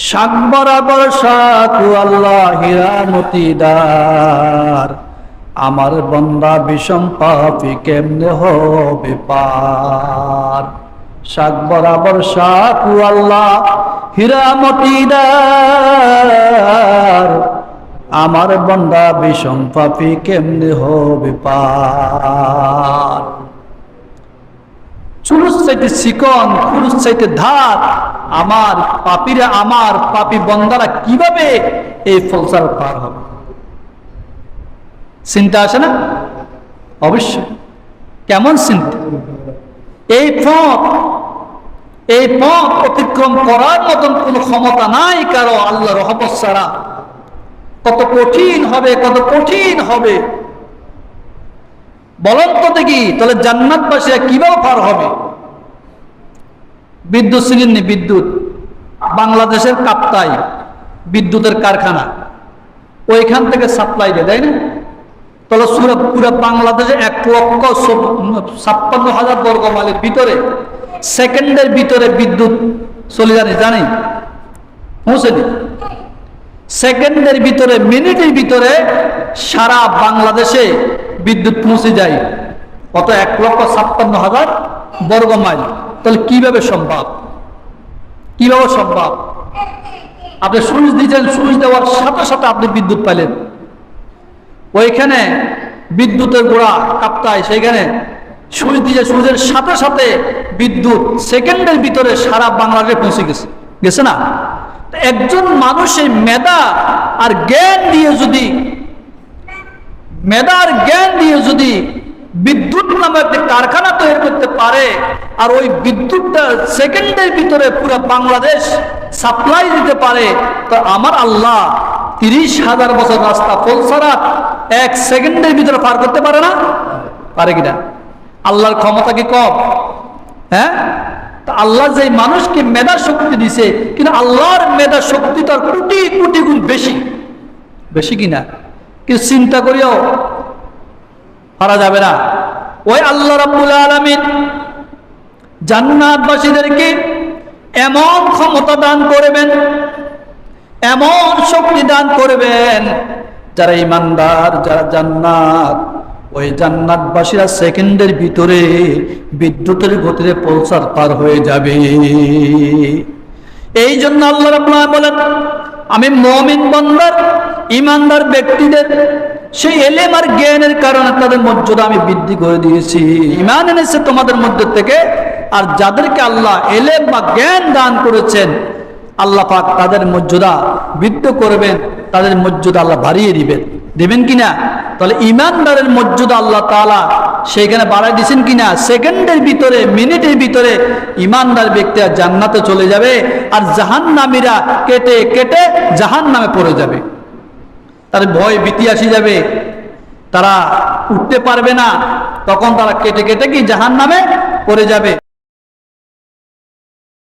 শাক বরাবর শাকু আল্লাহ হীরা মতিদার আমার বন্দা বিষম পাপি কেমনে হবে পার? শাক বরাবর শাকু আল্লাহ হীরা মতিদার আমার বন্দা বিষম পাপি কেমনে হবে পার? চুরুস চাইতে চিকন খুরুস চাইতে ধার। আমার পাপিরা আমার পাপি বন্দারা কীভাবে এই ফলসার পার হবে? চিন্তা আসে না? অবশ্যই। কেমন চিন্তা? এই পথ এই পথ অতিক্রম করার মতন কোন ক্ষমতা নাই কারও আল্লাহ রহমত ছাড়া। কত কঠিন হবে, কত কঠিন হবে। বলেন তো দেখি, তাহলে জান্নাতবাসীরা কীভাবে পার হবে? বিদ্যুৎ সিলিন্নি বিদ্যুৎ। বাংলাদেশের কাপ্তাই, বিদ্যুতের কারখানা। ওইখান থেকে সাপ্লাই দেয়, তাই না? তাহলে সুরা পুরো বাংলাদেশে এক লক্ষ ছাপ্পান্ন হাজার বর্গ মাইলের ভিতরে, সেকেন্ডের ভিতরে বিদ্যুৎ চলে জানি জানি পৌঁছেনি সেকেন্ডের ভিতরে, মিনিটের ভিতরে সারা বাংলাদেশে বিদ্যুৎ পৌঁছে যায় কত এক লক্ষ ছাপ্পান্ন হাজার বর্গ মাইল। তাহলে কীভাবে সম্ভব? কীভাবে সম্ভব? আপনি সুইচ দিয়েছেন, সুইচ দেওয়ার সাথে সাথে আপনি বিদ্যুৎ পাইলেন। ওইখানে বিদ্যুতের গোড়া কাপ্তায়, সেইখানে সুইচ দিয়ে সুইচের সাথে সাথে বিদ্যুৎ সেকেন্ডের ভিতরে সারা বাংলাদেশে পৌঁছে গেছে। গেছে না? একজন মানুষের মেধা আর জ্ঞান দিয়ে যদি মেধার জ্ঞান দিয়ে যদি বিদ্যুৎ নামে একটি কারখানা তৈরি করতে পারে, আর ওই বিদ্যুৎটা সেকেন্ডের ভিতরে পুরো বাংলাদেশ সাপ্লাই দিতে পারে, তো আমার আল্লাহ তিরিশ হাজার বছর রাস্তা ফলসারা এক সেকেন্ডের ভিতরে পার করতে পারে না? পারে কিনা? আল্লাহর ক্ষমতা কি কম? হ্যাঁ? তা আল্লাহ যে মানুষকে মেধা শক্তি দিছে, কিন্তু আল্লাহর মেধা শক্তি তার কোটি কোটি গুণ বেশি। বেশি কিনা? কিন্তু চিন্তা করিও, পারা যাবে না। ওই আল্লাহ রাব্বুল আলামিন জান্নাতবাসীদেরকে এমন ক্ষমতা দান করবেন, এমন শক্তি দান করবেন, যারা ইমানদার, যারা জান্নাত। ওই জান্নাতবাসীরা সেকেন্ডের ভিতরে বিদ্যুতের গতিতে পলসার পার হয়ে যাবে। এই জন্য আল্লাহ বলেন, আমি মমিন বন্দার ইমানদার ব্যক্তিদের সেই এলেম আর জ্ঞানের কারণে তাদের মর্যাদা আমি বৃদ্ধি করে দিয়েছি। ইমান এনেছে তোমাদের মধ্যে থেকে, আর যাদেরকে আল্লাহ এলেম বা জ্ঞান দান করেছেন, আল্লাহ পাক তাদের মর্যাদা বৃদ্ধি করবেন, তাদের মর্যাদা আল্লাহ বাড়িয়ে দিবেন। দেবেন কিনা? তাহলে ইমানদারের মর্যাদা আল্লাহ তালা সেইখানে বাড়াই দিয়েছেন কিনা? সেকেন্ডের ভিতরে, মিনিটের ভিতরে ইমানদার ব্যক্তি আর জান্নাতে চলে যাবে, আর জাহান নামীরা কেটে কেটে জাহান নামে পড়ে যাবে। তার ভয় বিতি আসি যাবে। তারা উঠতে পারবে না। তখন তারা কেটে কেটে কি জাহান নামে পড়ে যাবে।